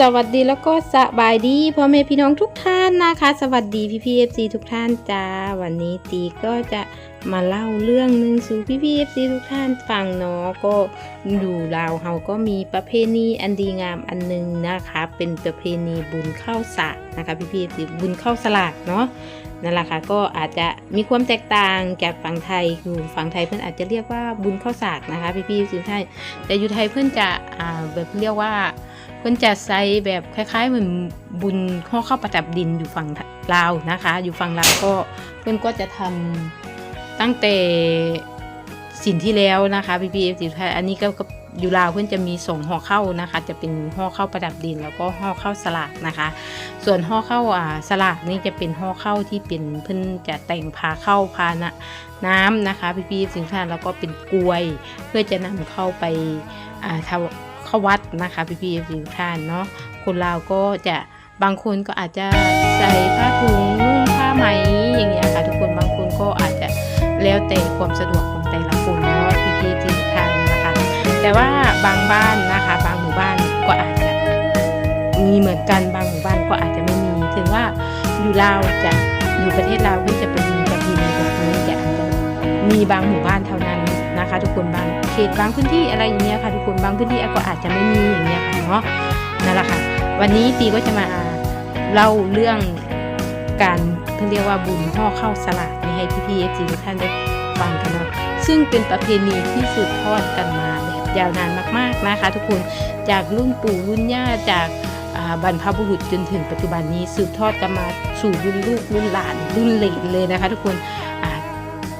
สวัสดีแล้วก็สบายดีพ่อแม่พี่น้องทุกท่านนะคะ สวัสดีพี่พีเอฟซีทุกท่านจ้าวันนี้ตีก็จะมาเล่าเรื่องหนึ่งสู่พี่พีเอฟซีทุกท่านฟังเนาะก็อยู่ลาวเฮาก็มีประเพณีอันดีงามอันหนึงนะคะ เป็นประเพณีบุญเข้าสากนะคะพี่พีเอฟซีบุญเข้าสลากเนาะนั่นแหละค่ะก็อาจจะมีความแตกต่างจากฝั่งไทยคือฝั่งไทยเพื่อนอาจจะเรียกว่าบุญเข้าสากนะคะ พี่พีเอฟซีทุกท่านแต่อยู่ไทยเพื่อนจะแบบเรียกว่า พิ่นจะใส่แบบคล้ายๆเหมือนบุญข้อเข้าประดับดินอยู่ฝั่งลาวนะคะ อยู่ฝั่งลาวก็เพิ่นก็จะทำตั้งแต่สินที่แล้วนะคะพี่พีเอฟซีไทยอันนี้ก็อยู่ลาวเพิ่นจะมีส่งห่อเข้านะคะ จะเป็นห่อเข้าประดับดิน แล้วก็ห่อเข้าสลากนะคะ ส่วนห่อเข้าอ่าสลากนี่จะเป็นห่อเข้าที่เป็นเพิ่นจะแต่งพาเข้าพานะน้ำนะคะพี่พีสินค้าแล้วก็เป็นกลวย เพื่อจะนำเข้าไปอ่าทำ เข้าวัดนะคะพี่พี่สิทุกท่านเนาะคนลาวก็จะบางคนก็อาจจะใส่ผ้าถุงนุ่งผ้าไหมอย่างเงี้ยค่ะทุกคนบางคนก็อาจจะแล้วแต่ความสะดวกของแต่ละคนเนาะพี่พี่สิทุกท่านนะคะแต่ว่าบางบ้านนะคะ บางหมู่บ้านก็อาจจะมีเหมือนกันบางหมู่บ้านก็อาจจะไม่มีถึงว่าอยู่ลาวจะอยู่ประเทศลาวก็จะเป็นประเพณีแบบนี้จะอาจจะมีบางหมู่บ้านเท่านั้น นะคะ ทุกคนบางเขตบางพื้นที่อะไรอย่างเงี้ยค่ะ ทุกคนบางพื้นที่ก็อาจจะไม่มีอย่างเงี้ยค่ะเนาะนั่นแหละค่ะ วันนี้ตีก็จะมาเล่าเรื่องการเขาเรียกว่าบุญห่อเข้าวสลากนี้ให้พี่พี่เอฟซีทุกท่านได้ฟังกันเนาะซึ่งเป็นประเพณีที่สืบทอดกันมาแบบยาวนานมากๆนะคะ ทุกคนจากรุ่นปู่รุ่นย่าจากบรรพบุรุษจนถึงปัจจุบันนี้สืบทอดกันมาสู่รุ่นลูกรุ่นหลานรุ่นเหลนเลยนะคะ ทุกคน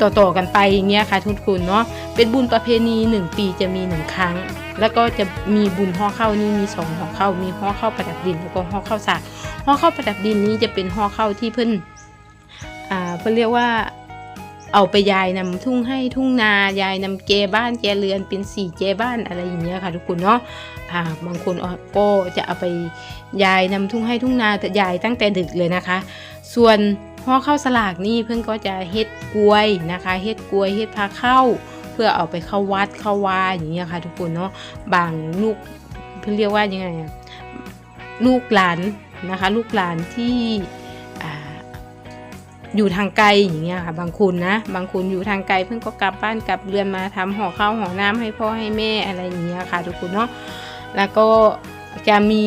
ต่อๆกันไปอย่างเงี้ยค่ะทุกคนเนาะเป็นบุญประเพณีหนึ่งปีจะมีหนึ่งครั้ง แล้วก็จะมีบุญห่อเข้านี่มีสองห่อเข้ามีห่อเข้าประดับดินแล้วก็ห่อเข้าสากห่อเข้าประดับดินนี้จะเป็นห่อเข้าที่เพิ่นอ่าเพิ่นเรียกว่าเอาไปยายนำทุ่งให้ทุ่งนายายนำเจบ้านแจเรือนเป็นสี่เจบ้านอะไรอย่างเงี้ยค่ะทุกคนเนาะอ่าบางคนก็จะเอาไปยายนำทุ่งให้ทุ่งนาแต่ยายตั้งแต่ดึกเลยนะคะ ส่วน ห่อเข้าสลากนี่เพื่อนก็จะเฮ็ดกล้วยนะคะเฮ็ดกล้วยเฮ็ดพาเข้า เพื่อเอาไปเข้าวัดเข้าวาอย่างเงี้ยค่ะ ทุกคนเนาะบางลูกเพื่อเรียกว่ายังไงลูกหลานนะคะ ลูกหลานที่อยู่ทางไกลอย่างเงี้ยค่ะ บางคนนะ บางคนอยู่ทางไกลเพิ่งก็กลับบ้านกลับเรือนมาทำห่อข้าวห่อน้ำให้พ่อให้แม่อะไรอย่างเงี้ยค่ะ ทุกคนเนาะแล้วก็จะมี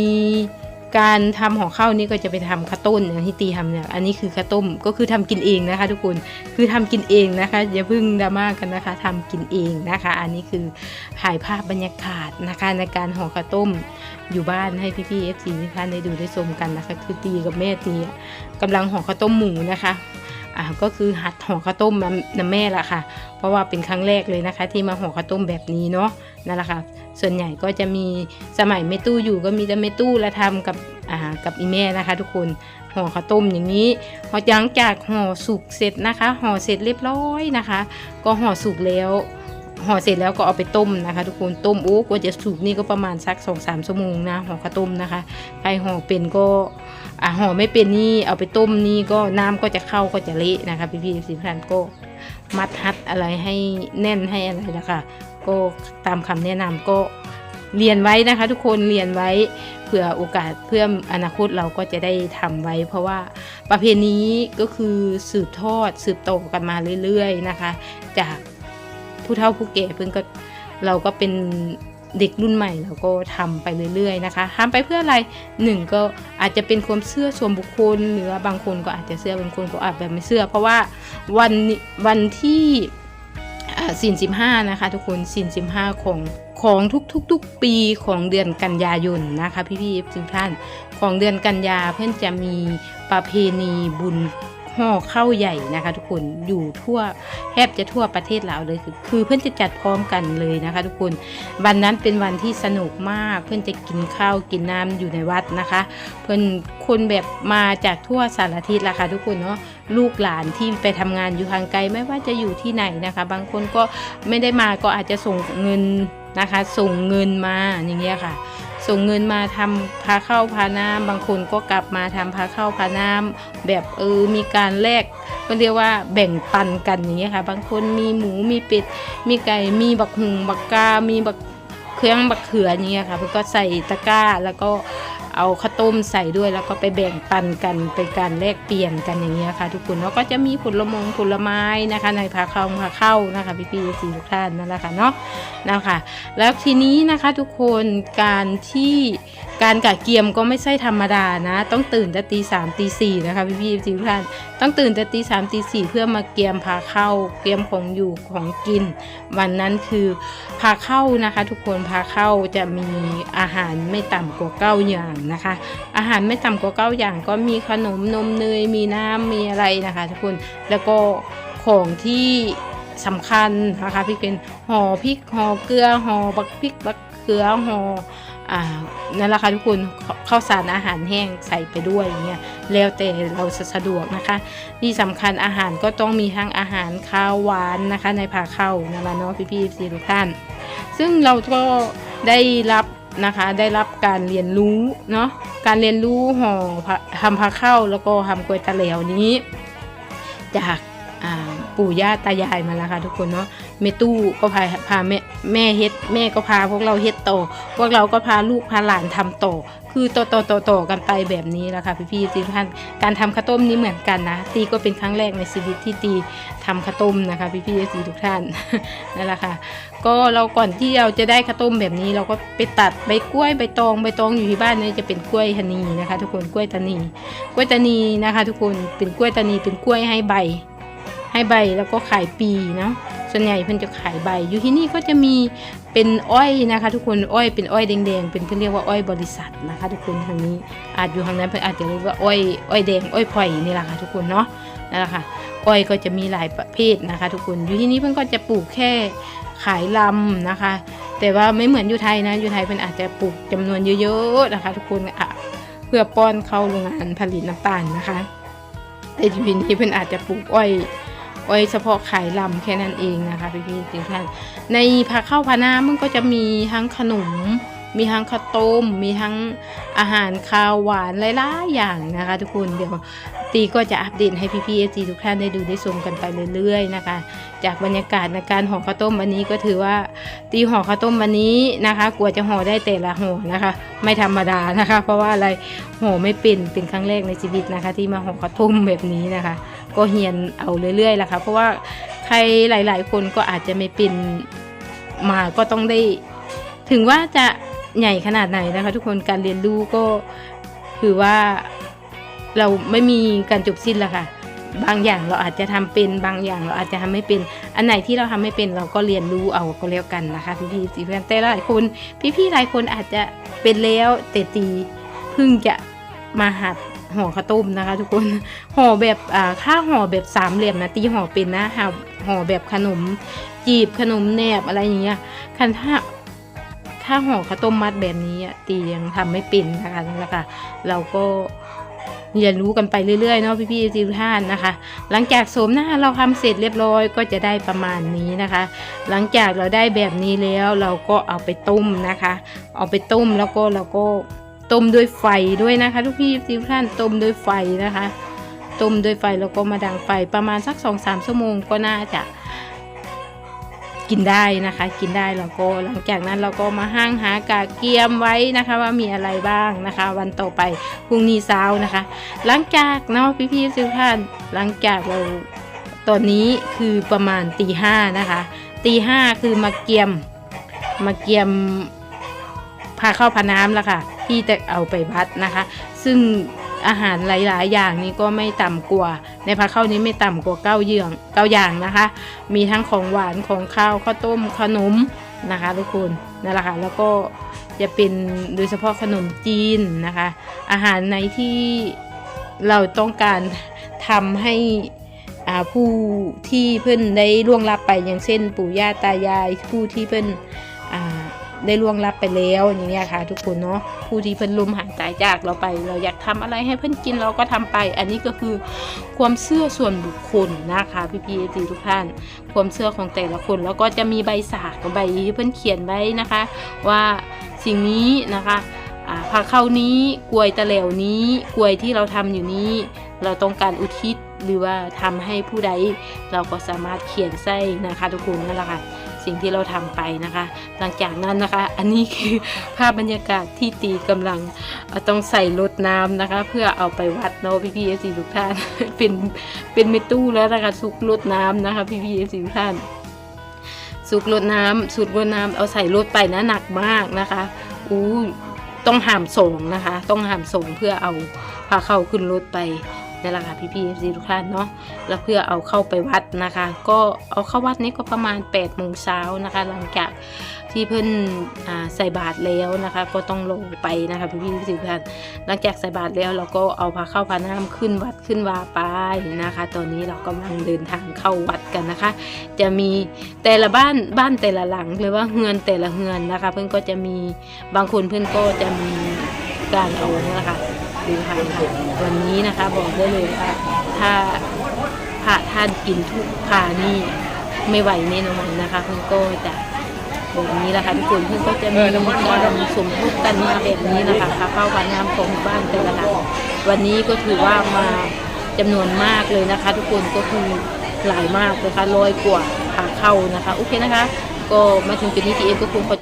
การทำห่อข้าวนี่ก็จะไปทำข้าวต้นอย่างที่ตีทำเนี่ยอันนี้คือข้าวต้มก็คือทำกินเองนะคะ ทุกคนคือทำกินเองนะคะอย่าเพิ่งดราม่ากันนะคะทำกินเองนะคะ อันนี้คือถ่ายภาพบรรยากาศนะคะในการห่อข้าวต้มอยู่บ้านให้พี่ๆเอฟซีทุกท่านได้ดูได้ชมกันนะคะ คือตีกับแม่ตีอะกำลังห่อข้าวต้มหมูนะคะ อ่าก็คือหัดห่อข้าวต้มน้ำแม่ละค่ะ เพราะว่าเป็นครั้งแรกเลยนะคะ ที่มาห่อข้าวต้มแบบนี้เนาะนั่นแหละค่ะ ส่วนใหญ่ก็จะมีสมัยแม่ตู้อยู่ก็มีแต่แม่ตู้ละทำกับอ่ากับอีแม่นะคะ ทุกคนห่อข้าวต้มอย่างนี้พอหลังจากห่อสุกเสร็จนะคะห่อเสร็จเรียบร้อยนะคะ ก็ห่อสุกแล้ว ห่อเสร็จแล้วก็เอาไปต้มนะคะ ทุกคนต้มโอ้กว่าจะสุกนี่ก็ประมาณสักสองสามชั่วโมงนะห่อข้าวต้มนะคะใครห่อเป็นก็อ่าห่อไม่เป็นนี่เอาไปต้มนี่ก็น้ำก็จะเข้าก็จะเละนะคะ พี่พี่สิพันก็มัดฮัดอะไรให้แน่นให้อะไรนะคะก็ตามคำแนะนำก็เรียนไว้นะคะ ทุกคนเรียนไว้เพื่อโอกาสเพื่ออนาคตเราก็จะได้ทำไว้ เพราะว่าประเพณีก็คือสืบทอดสืบโตอกันมาเรื่อยๆนะคะ จาก ผู้เฒ่าผู้แก่เพิ่งก็เราก็เป็นเด็กรุ่นใหม่เราก็ทำไปเรื่อยๆนะคะทำไปเพื่ออะไรหนึ่งก็อาจจะเป็นความเชื่อส่วนบุคคล หรือบางคนก็อาจจะเชื่อบางคนก็อาจแบบไม่เชื่อ เพราะว่าวันวันที่สินสิบห้านะคะ ทุกคนสินสิบห้าของของทุกทุกทุกปีของเดือนกันยายนนะคะ พี่พี่ทุกท่านของเดือนกันยาเพื่อนจะมีประเพณีบุญ ห่อข้าวใหญ่นะคะ ทุกคนอยู่ทั่วแทบจะทั่วประเทศลาวเลยคือคือเพื่อนจะจัดพร้อมกันเลยนะคะ ทุกคนวันนั้นเป็นวันที่สนุกมากเพื่อนจะกินข้าวกินน้ำอยู่ในวัดนะคะ เพื่อนคนแบบมาจากทั่วสารทิศละค่ะทุกคนเนาะลูกหลานที่ไปทำงานอยู่ห่างไกลไม่ว่าจะอยู่ที่ไหนนะคะ บางคนก็ไม่ได้มาก็อาจจะส่งเงินนะคะ ส่งเงินมาอย่างเงี้ยค่ะ ส่งเงินมาทำพาเข้าพาน้ำบางคนก็กลับมาทำพาเข้าพาน้ำแบบเออมีการแลกก็เรียกว่าแบ่งปันกันอย่างเงี้ยค่ะ บางคนมีหมูมีเป็ดมีไก่มีบักหุงบักกา มีบักเครื่องบักเขืออย่างเงี้ยค่ะเพื่อก็ใส่ตะกร้าแล้วก็ เอาข้าวต้มใส่ด้วยแล้วก็ไปแบ่งปันกันเป็นการแลกเปลี่ยนกันอย่างเงี้ยค่ะ ทุกคนแล้วก็จะมีผลมงผลไม้นะคะในพาเข้าพาเข้านะคะพี่พี่สีทุกท่านนั่นแหละค่ะเนาะนะคะ แล้วทีนี้นะคะทุกคนการที่ การกะเกียมก็ไม่ใช่ธรรมดานะ ต้องตื่นแต่ตีสามตีสี่นะคะพี่พี่ทุกท่านต้องตื่นแต่ตีสามตีสี่เพื่อมาเกียมพาเข้า เกียมของอยู่ของกิน วันนั้นคือพาเข้านะคะ ทุกคนพาเข้าจะมีอาหารไม่ต่ำกว่าเก้าอย่างนะคะ อาหารไม่ต่ำกว่าเก้าอย่าง ก็มีขนมนมเนยมีน้ำมีอะไรนะคะทุกคนแล้วก็ของที่สำคัญนะคะพี่เป็นห่อพริกห่อเกลือห่อบักพริกบักเกลือห่อ นั่นแหละค่ะทุกคนข้าวสารอาหารแห้งใส่ไปด้วยอย่างเงี้ยแล้วแต่เราสะดวกนะคะ ที่สำคัญอาหารก็ต้องมีทั้งอาหารข้าวหวานนะคะ ในผาเข้านั่นแหละเนาะพี่ๆสีทุกท่าน ซึ่งเราก็ได้รับนะคะได้รับการเรียนรู้เนาะการเรียนรู้ห่อทำพาเข้าแล้วก็ทำกล้วยตะเหลวนี้ จากปู่ย่าตายายมาแล้วค่ะทุกคนเนาะ เมตู้ก็พาพาแม่แม่เฮ็ดแม่ก็พาพวกเราเฮ็ดต่อพวกเราก็พาลูกพาหลานทำต่อคือต่อต่อต่อต่อกันไปแบบนี้แหละค่ะพี่ๆทุกท่านการทำข้าวต้มนี้เหมือนกันนะ ตีก็เป็นครั้งแรกในชีวิตที่ตีทำข้าวต้มนะคะพี่ๆทุกท่านนั่นแหละค่ะ ก็เราก่อนที่เราจะได้ข้าวต้มแบบนี้ เราก็ไปตัดใบกล้วยใบตองใบตองอยู่ที่บ้านนี่จะเป็นกล้วยตานีนะคะ ทุกคนกล้วยตานีกล้วยตานีนะคะ ทุกคนเป็นกล้วยตานีเป็นกล้วยให้ใบ ให้ใบแล้วก็ขายปีเนาะ ส่วนใหญ่เพิ่นจะขายใบ อยู่ที่นี่ก็จะมีเป็นอ้อยนะคะ ทุกคนอ้อยเป็นอ้อยแดงๆเป็นเพิ่นเรียกว่าอ้อยบริษัทนะคะ ทุกคนทางนี้อาจอยู่ทางนั้นเพิ่นอาจจะเรียกว่าอ้อยอ้อยแดงอ้อยไผ่นี่แหละค่ะทุกคนเนาะนั่นแหละค่ะอ้อยก็จะมีหลายประเภทนะคะ ทุกคนอยู่ที่นี่เพิ่นก็จะปลูกแค่ขายลำนะคะ แต่ว่าไม่เหมือนอยู่ไทยนะอยู่ไทยเพิ่นอาจจะปลูกจำนวนเยอะๆนะคะ ทุกคนอะเพื่อป้อนเข้าโรงงานผลิตน้ำตาลนะคะแต่อยู่ที่นี่เพิ่นอาจจะปลูกอ้อย อ้เฉพาะขายลำแค่นั้นเองนะคะพี่พี่ๆทุกท่านในผักข้าวพานามันก็จะมีทั้งขนม มีทั้งข้าวต้ม มีทั้งอาหารคาวหวานหลายๆอย่างนะคะ ทุกคนเดี๋ยวตีก็จะอัปเดตให้พี่พีเอจีทุกท่านได้ดูได้ชมกันไปเรื่อยๆนะคะ จากบรรยากาศในการห่อข้าวต้มวันนี้ก็ถือว่าตีห่อข้าวต้มวันนี้นะคะกลัวจะห่อได้แต่ละห่อนะคะ ไม่ธรรมดานะคะ เพราะว่าอะไรห่อไม่เป็นเป็นครั้งแรกในชีวิตนะคะ ที่มาห่อข้าวต้มแบบนี้นะคะ ก็เฮียนเอาเรื่อยๆแหละค่ะเพราะว่าใครหลายๆ คนก็อาจจะไม่เป็นมาก็ต้องได้ ถึงว่าจะใหญ่ขนาดไหนนะคะ ทุกคนการเรียนรู้ก็คือว่าเราไม่มีการจบสิ้นละค่ะ บางอย่างเราอาจจะทำเป็นบางอย่างเราอาจจะทำไม่เป็น อันไหนที่เราทำไม่เป็นเราก็เรียนรู้เอาก็แล้วกันนะคะพี่ๆสีเพื่อนแต่หลายคน พี่ๆหลายคนอาจจะเป็นแล้วแต่ตีเพิ่งจะมาหัด ห่อข้าวต้มนะคะ ทุกคนห่อแบบอ่าข้าวห่อแบบสามเหลี่ยมนะตีห่อเป็นนะห่อแบบขนมจีบขนมแนบอะไรอย่างเงี้ยคันถ้าถ้าห่อข้าวต้มมัดแบบนี้อะตียังทำไม่เป็นนะคะนั่นแหละค่ะเราก็เรียนรู้กันไปเรื่อยๆเนาะพี่ๆทุกท่านนะคะ หลังจากโสมหน้าเราทำเสร็จเรียบร้อยก็จะได้ประมาณนี้นะคะ หลังจากเราได้แบบนี้แล้วเราก็เอาไปต้มนะคะ เอาไปต้มแล้วก็เราก็ ต้มด้วยไฟด้วยนะคะ ทุกพี่ทุกท่านต้มด้วยไฟนะคะต้มด้วยไฟแล้วก็มาดังไฟประมาณสักสองสามชั่วโมงก็น่าจะกินได้นะคะ กินได้แล้วก็หลังจากนั้นเราก็มาห้างหากาเกียมไว้นะคะ ว่ามีอะไรบ้างนะคะ วันต่อไปพรุ่งนี้เช้านะคะ หลังจากเนาะพี่ๆทุกท่านหลังจากเราตอนนี้คือประมาณตีห้านะคะตีห้าคือมาเกียมมาเกียม พาเข้าพาน้ำแล้วค่ะ ที่จะเอาไปพัดนะคะ ซึ่งอาหารหลาย ๆ อย่างนี้ก็ไม่ต่ำกว่า ในพาเข้านี้ไม่ต่ำกว่าเก้าเยื่องเก้าอย่างนะคะ มีทั้งของหวานของข้าวข้าวต้มขนมนะคะทุกคนนั่นแหละค่ะแล้วก็จะเป็นโดยเฉพาะขนมจีนนะคะ อาหารในที่เราต้องการทำให้ผู้ที่เพิ่อนได้ล่วงลับไปอย่างเช่น ปู่ย่าตายายผู้ที่เพิ่นอ่า ได้ล่วงลับไปแล้วอย่างเงี้ยค่ะทุกคนเนาะผู้ที่เพิ่นลมหายตายจากเราไป เราอยากทำอะไรให้เพิ่นกินเราก็ทำไป อันนี้ก็คือความเชื่อส่วนบุคคลนะคะพี่พีทีทุกท่าน ความเชื่อของแต่ละคนแล้วก็จะมีใบสากับใบที่เพิ่นเขียนไว้นะคะ ว่าสิ่งนี้นะคะอ่าผักเข้านี้กล้วยตะแหลวนี้กล้วยที่เราทำอยู่นี้ เราต้องการอุทิศ หรือว่าทำให้ผู้ใดเราก็สามารถเขียนใส่นะคะ ทุกคนนั่นแหละค่ะสิ่งที่เราทำไปนะคะ หลังจากนั้นนะคะ อันนี้คือภาพบรรยากาศที่ตีกำลังเอ่อต้องใส่รถน้ำนะคะ เพื่อเอาไปวัดเนาะพี่พี่เอซีทุกท่านเป็นเป็นเมตู้แล้วนะคะสุกรถน้ำนะคะพี่พี่เอซีทุกท่านสุกรถน้ำสูตรรถน้ำเอาใส่รถไปนะหนักมากนะคะอู้ต้องหามส่งนะคะ ต้องหามส่งเพื่อเอาพาเข้าขึ้นรถไป นั่นแหละค่ะพี่พี่เอฟซีทุกท่านเนาะแล้วเพื่อเอาเข้าไปวัดนะคะ ก็เอาเข้าวัดนี้ก็ประมาณ8ปดโมงเช้านะคะ หลังจากที่เพิ่นอ่าใส่บาตรแล้วนะคะ ก็ต้องลงไปนะคะพี่พี่ทุกท่านหลังจากใส่บาตรแล้วเราก็เอาพาเข้าพาน้ำขึ้นวัดขึ้นวาไปนะคะ ตอนนี้เรากำลังเดินทางเข้าวัดกันนะคะ จะมีแต่ละบ้านบ้านแต่ละหลังหรือว่าเฮือนแต่ละเฮือนนะคะ เพื่อนก็จะมีบางคนเพื่อนก็จะมีการเอาเนี่ยนะคะ ดูค่ะวันนี้นะคะบอกได้เลยว่าถ้าพระท่านกินทุกพานี่ไม่ไหวแน่นอนนะคะเพื่อนก็จะแบบนี้แหละค่ะทุกคนเพื่อนก็จะมีการสมทบกันมาแบบนี้นะคะพาเข้าพาน้ำของบ้านแต่ละหลังวันนี้ก็ถือว่ามาจำนวนมากเลยนะคะ ทุกคนก็คือหลายมากนะคะร้อยกว่าขาเข้านะคะโอเคนะคะ ก็มาถึงจุดนี้ทีเอ็มก็คงขอจบ